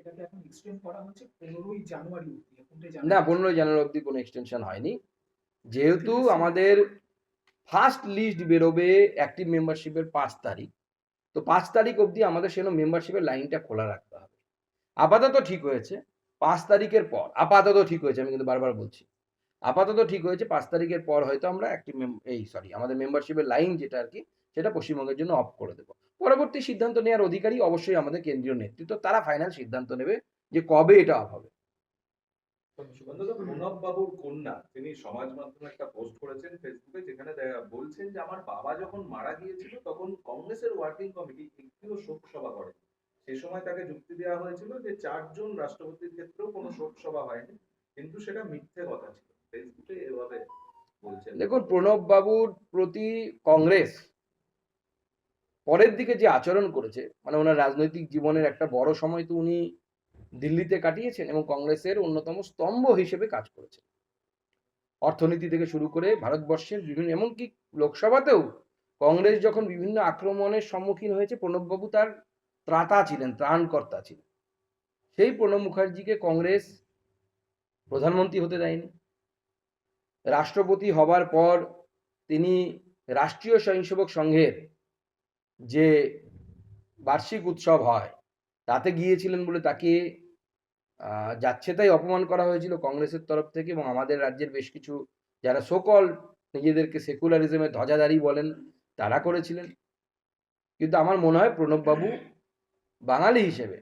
সেটাকে এখন এক্সটেন্ড করা হচ্ছে পনেরোই জানুয়ারি এখনটাই না পনেরোই জানুয়ারি অবধি কোনো এক্সটেনশন হয়নি। যেহেতু আমাদের ফার্স্ট লিস্ট বেরোবে অ্যাক্টিভ মেম্বারশিপের পাঁচ তারিখ তো পাঁচ তারিখ অবধি আমাদের সেজন্য মেম্বারশিপের লাইনটা খোলা রাখতে হবে। আপাতত ঠিক হয়েছে পাঁচ তারিখের পর আপাতত ঠিক হয়েছে আমি কিন্তু বারবার বলছি। আপাতত ঠিক হয়েছে পাঁচ তারিখের পর হয়তো আমরা একটি এই সরি আমাদের মেম্বারশিপের লাইন যেটা আর কি সেটা পশ্চিমবঙ্গের জন্য অফ করে দেবো। পরবর্তী সিদ্ধান্ত নেওয়ার অধিকারী অবশ্যই আমাদের কেন্দ্রীয় নেতৃত্ব। তারা ফাইনাল সিদ্ধান্ত নেবে যে কবে এটা হবে। বাবুর কন্যা তিনি সমাজ মাধ্যমে একটা পোস্ট করেছেন ফেসবুকে যেখানে বলছেন যে আমার বাবা যখন মারা গিয়েছিল তখন কংগ্রেসের ওয়ার্কিং কমিটি একটিও শোক সভা করে সে সময় তাকে যুক্তি দেওয়া হয়েছিল যে চারজন রাষ্ট্রপতির ক্ষেত্রেও কোনো শোক সভা হয়নি কিন্তু সেটা মিথ্যে কথা ছিল। ফেসবুকে এভাবে বলছেন। দেখুন প্রণব বাবুর প্রতি কংগ্রেস পরের দিকে যে আচরণ করেছে মানে ওনার রাজনৈতিক জীবনের একটা বড় সময় তো উনি দিল্লিতে কাটিয়েছেন এবং কংগ্রেসের অন্যতম স্তম্ভ হিসেবে কাজ করেছেন। অর্থনীতি থেকে শুরু করে ভারতবর্ষের বিভিন্ন, এমনকি লোকসভাতেও কংগ্রেস যখন বিভিন্ন আক্রমণের সম্মুখীন হয়েছে, প্রণববাবু তার ত্রাতা ছিলেন, ত্রাণকর্তা ছিলেন। সেই প্রণব মুখার্জিকে কংগ্রেস প্রধানমন্ত্রী হতে দেয়নি। রাষ্ট্রপতি হবার পর তিনি রাষ্ট্রীয় স্বয়ংসেবক সংঘের যে বার্ষিক উৎসব হয়, তাতে গিয়েছিলেন বলে তাকে যাচ্ছে তাই অপমান করা হয়েছিল কংগ্রেসের তরফ থেকে এবং আমাদের রাজ্যের বেশ কিছু যারা সকল নিজেদেরকে সেকুলারিজমের ধ্বজাধারী বলেন, তারা করেছিলেন। কিন্তু আমার মনে হয় প্রণববাবু বাঙালি হিসেবে,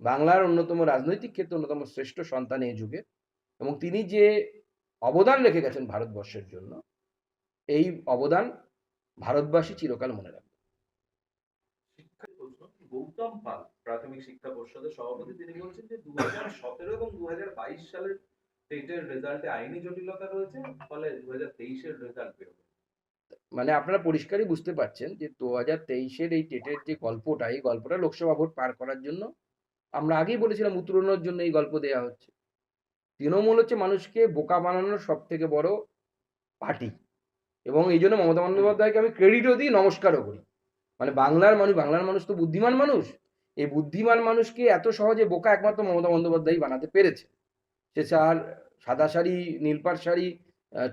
বাংলার অন্যতম রাজনৈতিক ক্ষেত্রে অন্যতম শ্রেষ্ঠ সন্তান এই যুগে এবং তিনি যে অবদান রেখে গেছেন ভারতবর্ষের জন্য, এই অবদান ভারতবাসী চিরকাল মনে প্রশ্ন গৌতম পাল, প্রাথমিক শিক্ষা পর্ষদের সভাপতি। তিনি বলছেন যে দু হাজার সতেরো এবং দু হাজার বাইশ সালের টেটের রেজাল্টে আইনি জটিলতা রয়েছে, ফলে দু হাজার তেইশের রেজাল্ট বেরোবে। মানে আপনারা পরিষ্কারই বুঝতে পারছেন যে দু হাজার তেইশের এই টেটের যে গল্পটা, এই গল্পটা লোকসভা ভোট পার করার জন্য আমরা আগেই বলেছিলাম উত্তরণের জন্য এই গল্প দেওয়া হচ্ছে। তৃণমূল হচ্ছে মানুষকে বোকা বানানোর সব থেকে বড় পার্টি। এবং এই জন্য মমতা বন্দ্যোপাধ্যায়কে আমি ক্রেডিটও দিই, নমস্কারও করি। মানে বাংলার মানুষ বাংলার মানুষ তো বুদ্ধিমান মানুষ। এই বুদ্ধিমান মানুষকে এত সহজে বোকা একমাত্র মমতা বন্দ্যোপাধ্যায় বানাতে পেরেছে। সে স্যার সাদা শাড়ি নীলপাড় শাড়ি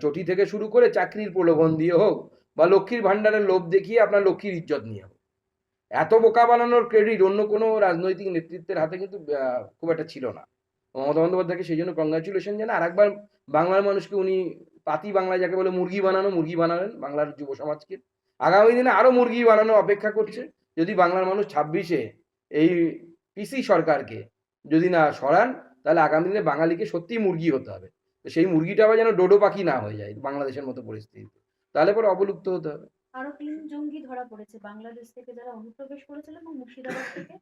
চটি থেকে শুরু করে চাকরির প্রলোভন দিয়ে হোক বা লক্ষ্মীর ভাণ্ডারের লোভ দেখিয়ে আপনার লক্ষ্মীর ইজ্জত নিয়ে হোক। এত বোকা বানানোর ক্রেডিট অন্য কোনো রাজনৈতিক নেতৃত্বের হাতে কিন্তু খুব একটা ছিল না। মমতা বন্দ্যোপাধ্যায়কে সেই জন্য কংগ্রাচুলেশন জানা আর একবার বাংলার মানুষকে উনি পাতি বাংলায় যাকে বলে মুরগি বানানো, মুরগি বানালেন বাংলার যুব সমাজকে। আগামী দিনে আরও মুরগি বানানো অপেক্ষা করছে। যদি বাংলার মানুষ ছাব্বিশে এই পিসি সরকারকে যদি না সরান, তাহলে আগামী দিনে বাঙালিকে সত্যিই মুরগি হতে হবে। তো সেই মুরগিটা আবার যেন ডোডো পাখি না হয়ে যায় বাংলাদেশের মতো পরিস্থিতিতে। তাহলে পরে অবলুপ্ত হতে হবে। আরও তিন জঙ্গি ধরা পড়েছে। বাংলাদেশ থেকে যারা অনুপ্রবেশ করেছিল এবং মুর্শিদাবাদ থেকে